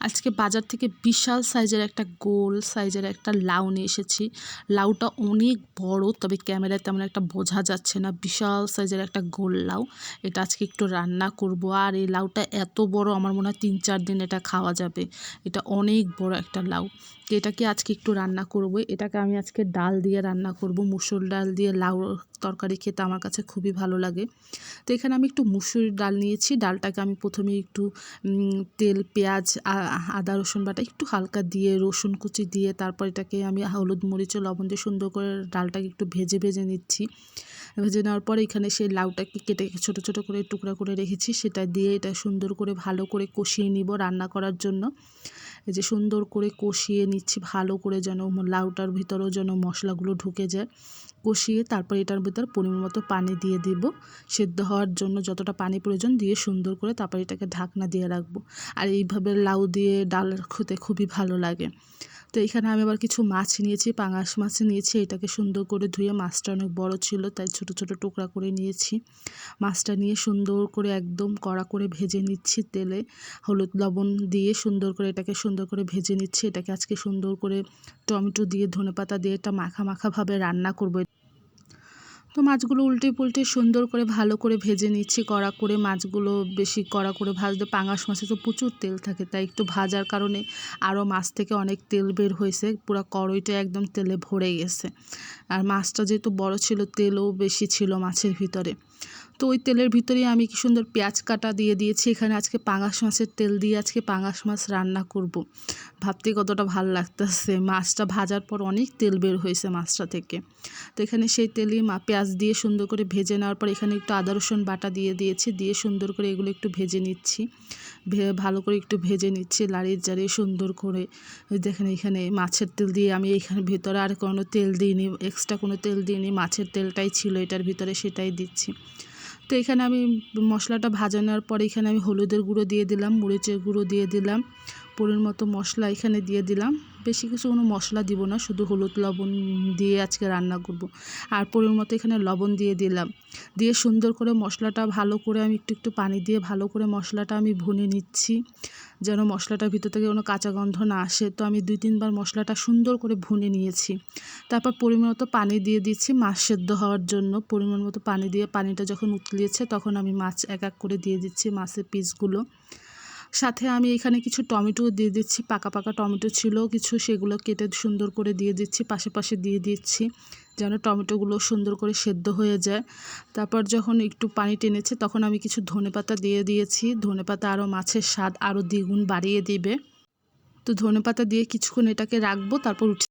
আজকে বাজার থেকে বিশাল সাইজের একটা গোল সাইজের একটা লাউ নিয়ে এসেছি। লাউটা অনেক বড়, তবে ক্যামেরায় তেমন একটা বোঝা যাচ্ছে না। বিশাল সাইজের একটা গোল লাউ। এটা আজকে একটু রান্না করব। আর এই লাউটা এত বড়, আমার মনে হয় তিন চার দিন এটা খাওয়া যাবে। এটা অনেক বড় একটা লাউ। এটাকে আজকে একটু রান্না করব। এটাকে আমি আজকে ডাল দিয়ে রান্না করব। মুসুর ডাল দিয়ে লাউ তরকারি খেতে আমার কাছে খুবই ভালো লাগে। তো এখানে আমি একটু মুসুর ডাল নিয়েছি। ডালটাকে আমি প্রথমে একটু তেল, পেঁয়াজ আদা, রসুন বাটা একটু হালকা দিয়ে, রসুন কুচি দিয়ে তারপর এটাকে আমি হলুদ মরিচ ও লবণ দিয়ে সুন্দর করে ডালটাকে একটু ভেজে ভেজে নিচ্ছি। ভেজে নেওয়ার পর এখানে সেই লাউটাকে কেটে ছোট ছোট করে টুকরা করে রেখেছি। সেটা দিয়ে এটা সুন্দর করে ভালো করে কষিয়ে নিব রান্না করার জন্য। এই যে সুন্দর করে কষিয়ে নিচ্ছি, ভালো করে যেন লাউটার ভিতরেও যেন মশলাগুলো ঢুকে যায়। কষিয়ে তারপর এটার ভিতর পরিমাণ মতো পানি দিয়ে দিব। সেদ্ধ হওয়ার জন্য যতটা পানি প্রয়োজন দিয়ে সুন্দর করে তারপর এটাকে ঢাকনা দিয়ে রাখব। আর এইভাবে লাউ দিয়ে ডাল খেতে খুবই ভালো লাগে। তো এখানে আমি আবার কিছু মাছ নিয়েছি, পাঙাশ মাছ নিয়েছি। এটাকে সুন্দর করে ধুয়ে মাছটা অনেক বড় ছিল, তাই ছোট ছোট টুকরা করে নিয়েছি। মাছটা নিয়ে সুন্দর করে একদম কড়া করে ভেজে নিচ্ছি তেলে। হলুদ লবণ দিয়ে সুন্দর করে এটাকে সুন্দর করে ভেজে নিচ্ছি। এটাকে আজকে সুন্দর করে টমেটো দিয়ে ধনে পাতা দিয়ে এটা মাখা মাখাভাবে রান্না করব। তো মাছগুলো উল্টে পুল্টে সুন্দর করে ভালো করে ভেজে নিচ্ছি, কড়া করে মাছগুলো বেশি কড়া করে ভাজতে পাঙাশ মাছে তো প্রচুর তেল থাকে, তাই একটু ভাজার কারণে আরও মাছ থেকে অনেক তেল বের হয়েছে, পুরো কড়ইটা একদম তেলে ভরে গেছে। আর মাছটা যেহেতু বড় ছিল, তেলও বেশি ছিল মাছের ভিতরে। তো ওই তেলের ভিতরেই আমি কি সুন্দর পেঁয়াজ কাটা দিয়ে দিয়েছি। এখানে আজকে পাঙাশ মাছের তেল দিয়ে আজকে পাঙাশ মাছ রান্না করব। ভাবতে কতটা ভালো লাগতেছে। মাছটা ভাজার পর অনেক তেল বের হয়েছে মাছটা থেকে। তো এখানে সেই তেলই মা পেঁয়াজ দিয়ে সুন্দর করে ভেজে নেওয়ার পর এখানে একটু আদা, রসুন বাটা দিয়ে দিয়েছি। দিয়ে সুন্দর করে এগুলো একটু ভেজে নিচ্ছি। ভালো করে একটু ভেজে নিচ্ছি লাড়িয়ে জারিয়ে সুন্দর করে। দেখেন এখানে মাছের তেল দিয়ে আমি এখানে ভেতরে আর কোনো তেল দিইনি। এক্সট্রা কোনো তেল দিইনি। মাছের তেলটাই ছিল এটার ভিতরে সেটাই দিচ্ছি। তো এখানে আমি মশলাটা ভাজানোর পরে এখানে আমি হলুদের গুঁড়ো দিয়ে দিলাম, মরিচের গুঁড়ো দিয়ে দিলাম। পরির মতো মশলা এখানে দিয়ে দিলাম। বেশি কিছু কোনো মশলা দিব না, শুধু হলুদ লবণ দিয়ে আজকে রান্না করব। আর পরির মতো এখানে লবণ দিয়ে দিলাম। দিয়ে সুন্দর করে মশলাটা ভালো করে আমি একটু একটু পানি দিয়ে ভালো করে মশলাটা আমি ভুনে নিচ্ছি, যেন মশলাটার ভিতর থেকে কোনো কাঁচা গন্ধ না আসে। তো আমি দুই তিনবার মশলাটা সুন্দর করে ভুনে নিয়েছি। তারপর পরিমাণ মতো পানি দিয়ে দিচ্ছি মাছ সেদ্ধ হওয়ার জন্য। পরিমাণ মতো পানি দিয়ে পানিটা যখন উতলিয়েছে, তখন আমি মাছ এক এক করে দিয়ে দিচ্ছি মাছের পিসগুলো। সাথে আমি এখানে কিছু টমেটো দিয়ে দিচ্ছি, পাকা পাকা টমেটো ছিল, কিছু সেগুলো কেটে সুন্দর করে দিয়ে দিচ্ছি পাশে দিয়ে দিচ্ছি, যেন টমেটোগুলো সুন্দর করে সেদ্ধ হয়ে যায়। তারপর যখন একটু পানি টেনেছে, তখন আমি কিছু ধনে পাতা দিয়ে দিয়েছি। ধনে পাতা আরও মাছের স্বাদ আরও দ্বিগুণ বাড়িয়ে দিবে। তো ধনে পাতা দিয়ে কিছুক্ষণ এটাকে রাখব, তারপর উঠে